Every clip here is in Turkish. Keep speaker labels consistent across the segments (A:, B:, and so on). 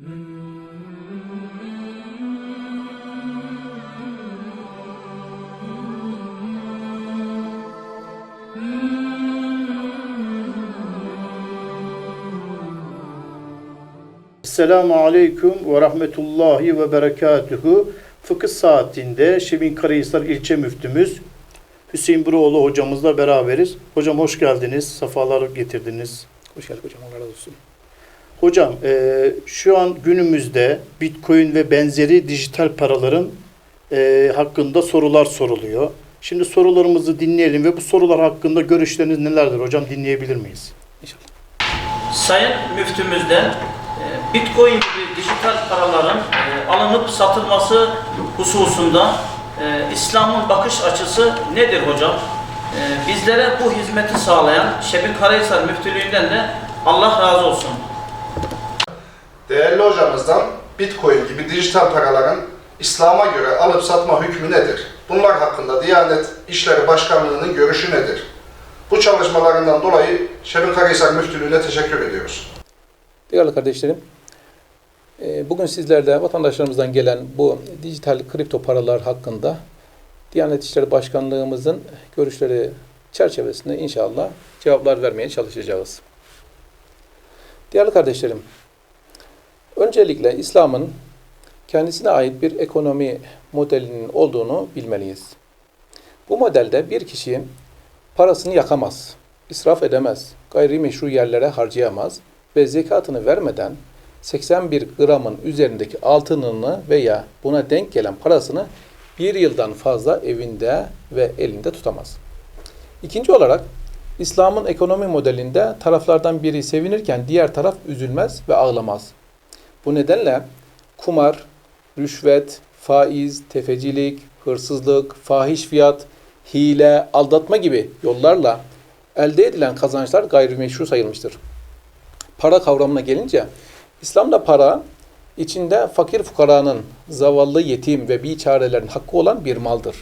A: Selamun Aleyküm ve Rahmetullahi ve Berekatuhu. Fıkıh saatinde Şebin Karahisar ilçe müftümüz Hüseyin Buroğlu hocamızla beraberiz. Hocam hoş geldiniz, sefalar getirdiniz.
B: Hoş geldin hocam. Allah razı olsun.
A: Hocam e, şu an günümüzde Bitcoin ve benzeri dijital paraların e, hakkında sorular soruluyor. Şimdi sorularımızı dinleyelim ve bu sorular hakkında görüşleriniz nelerdir hocam dinleyebilir miyiz?
B: İnşallah.
C: Sayın müftümüzden e, Bitcoin gibi dijital paraların e, alınıp satılması hususunda e, İslam'ın bakış açısı nedir hocam? Bizlere bu hizmeti sağlayan Şebin Karahisar müftülüğünden de Allah razı olsun.
D: Değerli hocamızdan Bitcoin gibi dijital paraların İslam'a göre alıp satma hükmü nedir? Bunlar hakkında Diyanet İşleri Başkanlığı'nın görüşü nedir? Bu çalışmalarından dolayı Şebin Karahisar Müftülüğü'ne teşekkür ediyoruz.
B: Değerli kardeşlerim, e, bugün sizlerle vatandaşlarımızdan gelen bu dijital kripto paralar hakkında Diyanet İşleri Başkanlığımızın görüşleri çerçevesinde inşallah cevaplar vermeye çalışacağız. Değerli kardeşlerim, öncelikle İslam'ın kendisine ait bir ekonomi modelinin olduğunu bilmeliyiz. Bu modelde bir kişi parasını yakamaz, israf edemez, gayrimeşru yerlere harcayamaz ve zekatını vermeden 81 gramın üzerindeki altınını veya buna denk gelen parasını bir yıldan fazla evinde ve elinde tutamaz. İkinci olarak İslam'ın ekonomi modelinde taraflardan biri sevinirken diğer taraf üzülmez ve ağlamaz. Bu nedenle kumar, rüşvet, faiz, tefecilik, hırsızlık, fahiş fiyat, hile, aldatma gibi yollarla elde edilen kazançlar gayrimeşru sayılmıştır. Para kavramına gelince, İslam'da para içinde fakir fukaranın, zavallı yetim ve biçarelerin hakkı olan bir maldır.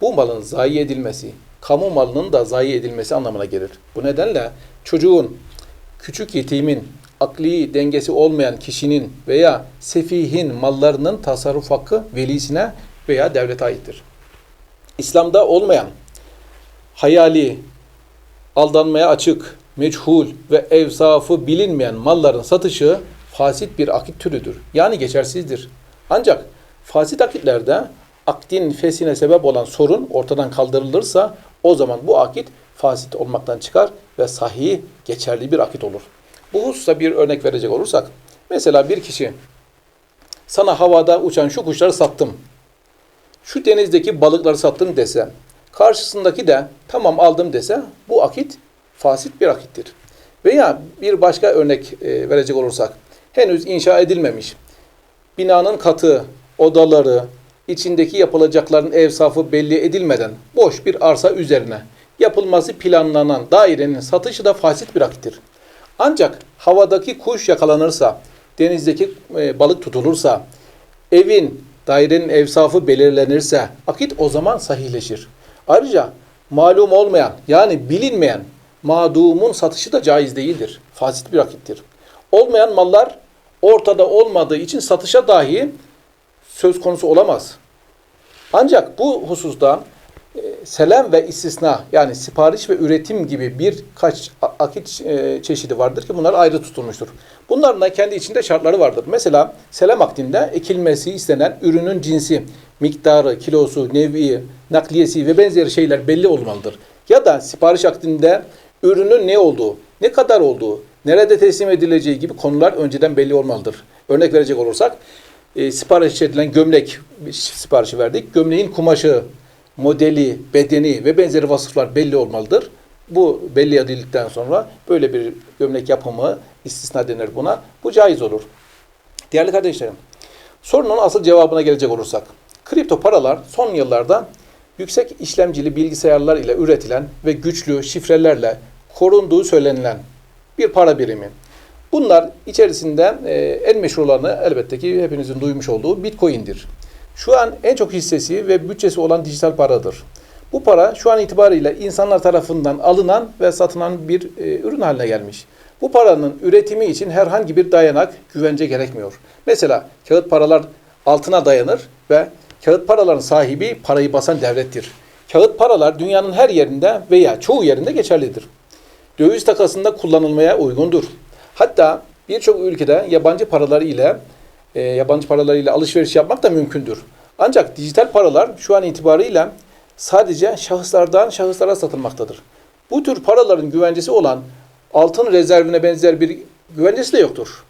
B: Bu malın zayi edilmesi, kamu malının da zayi edilmesi anlamına gelir. Bu nedenle çocuğun, küçük yetimin, akli dengesi olmayan kişinin veya sefihin mallarının tasarruf hakkı velisine veya devlete aittir. İslam'da olmayan, hayali, aldanmaya açık, meçhul ve evsafı bilinmeyen malların satışı fasit bir akit türüdür. Yani geçersizdir. Ancak fasit akitlerde akdin fesine sebep olan sorun ortadan kaldırılırsa o zaman bu akit fasit olmaktan çıkar ve sahih, geçerli bir akit olur. Bu hususta bir örnek verecek olursak, mesela bir kişi sana havada uçan şu kuşları sattım, şu denizdeki balıkları sattım dese, karşısındaki de tamam aldım dese bu akit fasit bir akittir. Veya bir başka örnek e, verecek olursak, henüz inşa edilmemiş, binanın katı, odaları, içindeki yapılacakların evsafı belli edilmeden boş bir arsa üzerine yapılması planlanan dairenin satışı da fasit bir akittir. Ancak havadaki kuş yakalanırsa, denizdeki e, balık tutulursa, evin, dairenin evsafı belirlenirse akit o zaman sahihleşir. Ayrıca malum olmayan yani bilinmeyen madumun satışı da caiz değildir. Fasit bir akittir. Olmayan mallar ortada olmadığı için satışa dahi söz konusu olamaz. Ancak bu hususta selam ve istisna yani sipariş ve üretim gibi birkaç akit e, çeşidi vardır ki bunlar ayrı tutulmuştur. Bunların da kendi içinde şartları vardır. Mesela selam akdinde ekilmesi istenen ürünün cinsi, miktarı, kilosu, nevi, nakliyesi ve benzeri şeyler belli olmalıdır. Ya da sipariş akdinde ürünün ne olduğu, ne kadar olduğu, nerede teslim edileceği gibi konular önceden belli olmalıdır. Örnek verecek olursak, e, sipariş edilen gömlek siparişi verdik. Gömleğin kumaşı, modeli, bedeni ve benzeri vasıflar belli olmalıdır. Bu belli edildikten sonra böyle bir gömlek yapımı istisna denir buna. Bu caiz olur. Değerli kardeşlerim, sorunun asıl cevabına gelecek olursak, kripto paralar son yıllarda yüksek işlemcili bilgisayarlar ile üretilen ve güçlü şifrelerle korunduğu söylenilen bir para birimi. Bunlar içerisinde e, en meşhurlarını elbette ki hepinizin duymuş olduğu Bitcoin'dir. Şu an en çok hissesi ve bütçesi olan dijital paradır. Bu para şu an itibariyle insanlar tarafından alınan ve satılan bir e, ürün haline gelmiş. Bu paranın üretimi için herhangi bir dayanak, güvence gerekmiyor. Mesela kağıt paralar altına dayanır ve kağıt paraların sahibi parayı basan devlettir. Kağıt paralar dünyanın her yerinde veya çoğu yerinde geçerlidir. Döviz takasında kullanılmaya uygundur. Hatta birçok ülkede yabancı paraları ile e, yabancı paraları ile alışveriş yapmak da mümkündür. Ancak dijital paralar şu an itibarıyla sadece şahıslardan şahıslara satılmaktadır. Bu tür paraların güvencesi olan altın rezervine benzer bir güvencesi de yoktur.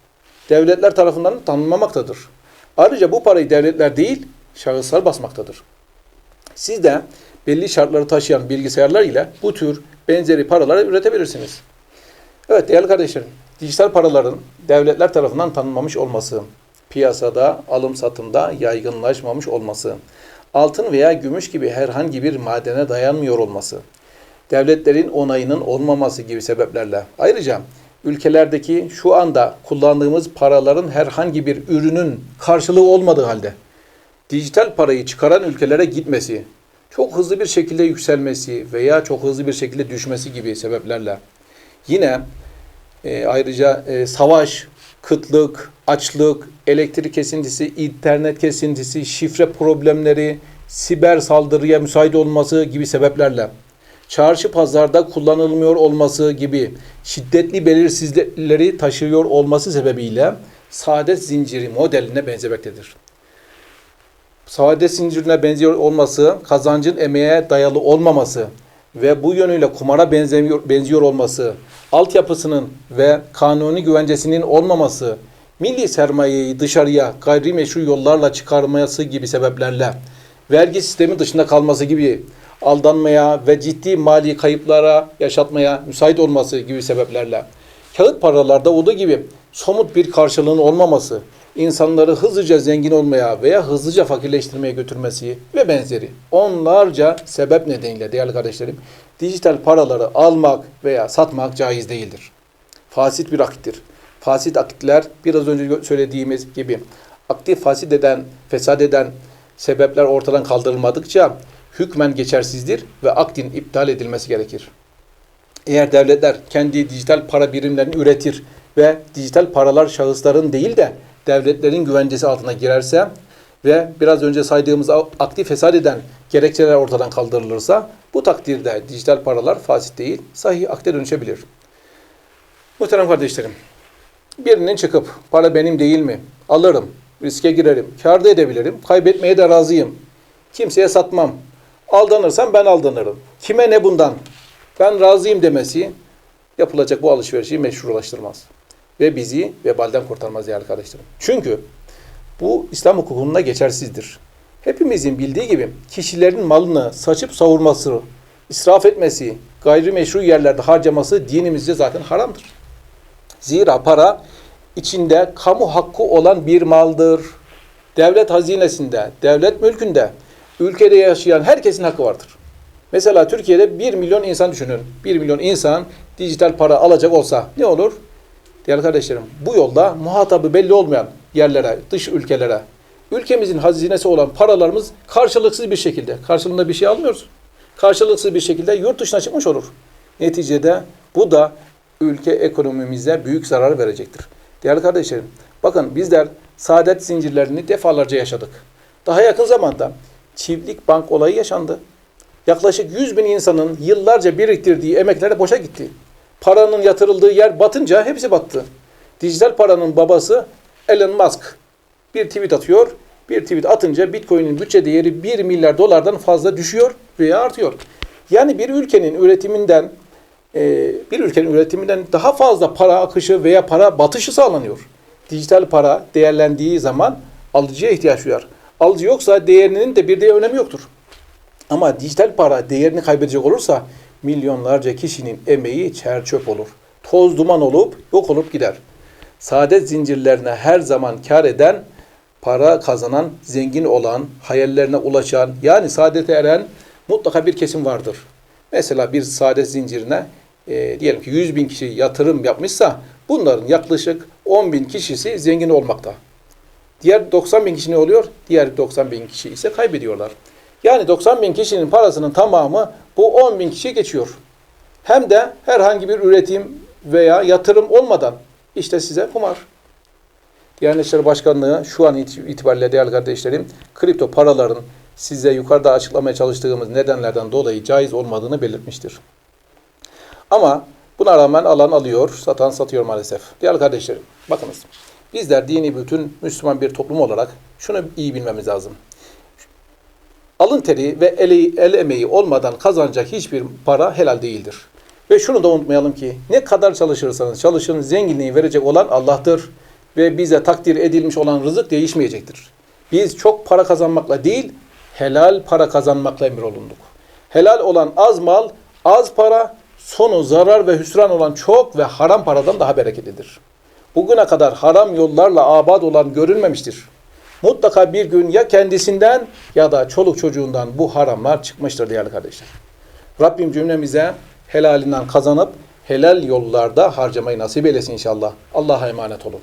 B: Devletler tarafından tanınmamaktadır. Ayrıca bu parayı devletler değil, şahıslar basmaktadır. Siz de belli şartları taşıyan bilgisayarlar ile bu tür benzeri paraları üretebilirsiniz. Evet değerli kardeşlerim, dijital paraların devletler tarafından tanınmamış olması, piyasada, alım satımda yaygınlaşmamış olması, altın veya gümüş gibi herhangi bir madene dayanmıyor olması, devletlerin onayının olmaması gibi sebeplerle. Ayrıca ülkelerdeki şu anda kullandığımız paraların herhangi bir ürünün karşılığı olmadığı halde dijital parayı çıkaran ülkelere gitmesi, çok hızlı bir şekilde yükselmesi veya çok hızlı bir şekilde düşmesi gibi sebeplerle. Yine e, ayrıca e, savaş, kıtlık, açlık, elektrik kesintisi, internet kesintisi, şifre problemleri, siber saldırıya müsait olması gibi sebeplerle çarşı pazarda kullanılmıyor olması gibi şiddetli belirsizlikleri taşıyor olması sebebiyle saadet zinciri modeline benzemektedir. Saadet zincirine benziyor olması, kazancın emeğe dayalı olmaması ve bu yönüyle kumara benzemiyor, benziyor olması, altyapısının ve kanuni güvencesinin olmaması, milli sermayeyi dışarıya gayrimeşru yollarla çıkarması gibi sebeplerle, vergi sistemi dışında kalması gibi aldanmaya ve ciddi mali kayıplara yaşatmaya müsait olması gibi sebeplerle, kağıt paralarda olduğu gibi somut bir karşılığın olmaması, insanları hızlıca zengin olmaya veya hızlıca fakirleştirmeye götürmesi ve benzeri onlarca sebep nedeniyle değerli kardeşlerim dijital paraları almak veya satmak caiz değildir. Fasit bir akittir. Fasit akitler biraz önce söylediğimiz gibi aktif fasit eden, fesat eden sebepler ortadan kaldırılmadıkça hükmen geçersizdir ve aktin iptal edilmesi gerekir. Eğer devletler kendi dijital para birimlerini üretir ve dijital paralar şahısların değil de devletlerin güvencesi altına girerse ve biraz önce saydığımız aktif fesat eden gerekçeler ortadan kaldırılırsa bu takdirde dijital paralar fasit değil, sahih akte dönüşebilir. Muhterem kardeşlerim, birinin çıkıp para benim değil mi? Alırım, riske girerim, kar da edebilirim, kaybetmeye de razıyım. Kimseye satmam. Aldanırsam ben aldanırım. Kime ne bundan? Ben razıyım demesi yapılacak bu alışverişi meşrulaştırmaz. Ve bizi vebalden kurtarmaz değerli kardeşlerim. Çünkü bu İslam hukukunda geçersizdir. Hepimizin bildiği gibi kişilerin malını saçıp savurması, israf etmesi, gayrimeşru yerlerde harcaması dinimizce zaten haramdır. Zira para içinde kamu hakkı olan bir maldır. Devlet hazinesinde, devlet mülkünde, ülkede yaşayan herkesin hakkı vardır. Mesela Türkiye'de 1 milyon insan düşünün. 1 milyon insan dijital para alacak olsa ne olur? Değerli kardeşlerim, bu yolda muhatabı belli olmayan yerlere, dış ülkelere, ülkemizin hazinesi olan paralarımız karşılıksız bir şekilde, karşılığında bir şey almıyoruz. Karşılıksız bir şekilde yurt dışına çıkmış olur. Neticede bu da ülke ekonomimize büyük zarar verecektir. Değerli kardeşlerim, bakın bizler saadet zincirlerini defalarca yaşadık. Daha yakın zamanda çiftlik bank olayı yaşandı. Yaklaşık 100 bin insanın yıllarca biriktirdiği emekleri boşa gitti. Paranın yatırıldığı yer batınca hepsi battı. Dijital paranın babası Elon Musk bir tweet atıyor. Bir tweet atınca Bitcoin'in bütçe değeri 1 milyar dolardan fazla düşüyor veya artıyor. Yani bir ülkenin üretiminden e, bir ülkenin üretiminden daha fazla para akışı veya para batışı sağlanıyor. Dijital para değerlendiği zaman alıcıya ihtiyaç duyar. Alıcı yoksa değerinin de bir de önemi yoktur. Ama dijital para değerini kaybedecek olursa milyonlarca kişinin emeği çer çöp olur. Toz duman olup yok olup gider. Saadet zincirlerine her zaman kar eden, para kazanan, zengin olan, hayallerine ulaşan, yani saadete eren mutlaka bir kesim vardır. Mesela bir saadet zincirine e, diyelim ki 100 bin kişi yatırım yapmışsa bunların yaklaşık 10 bin kişisi zengin olmakta. Diğer 90 bin kişi ne oluyor? Diğer 90 bin kişi ise kaybediyorlar. Yani 90 bin kişinin parasının tamamı bu 10 bin kişiye geçiyor. Hem de herhangi bir üretim veya yatırım olmadan işte size kumar. Diyanet İşleri Başkanlığı şu an it- itibariyle değerli kardeşlerim kripto paraların size yukarıda açıklamaya çalıştığımız nedenlerden dolayı caiz olmadığını belirtmiştir. Ama buna rağmen alan alıyor, satan satıyor maalesef. Değerli kardeşlerim, bakınız. Bizler dini bütün Müslüman bir toplum olarak şunu iyi bilmemiz lazım. Alın teri ve el, el emeği olmadan kazanacak hiçbir para helal değildir. Ve şunu da unutmayalım ki ne kadar çalışırsanız çalışın zenginliği verecek olan Allah'tır. Ve bize takdir edilmiş olan rızık değişmeyecektir. Biz çok para kazanmakla değil, helal para kazanmakla emrolunduk. Helal olan az mal, az para, sonu zarar ve hüsran olan çok ve haram paradan daha bereketlidir. Bugüne kadar haram yollarla abad olan görülmemiştir. Mutlaka bir gün ya kendisinden ya da çoluk çocuğundan bu haramlar çıkmıştır değerli kardeşler. Rabbim cümlemize helalinden kazanıp helal yollarda harcamayı nasip eylesin inşallah. Allah'a emanet olun.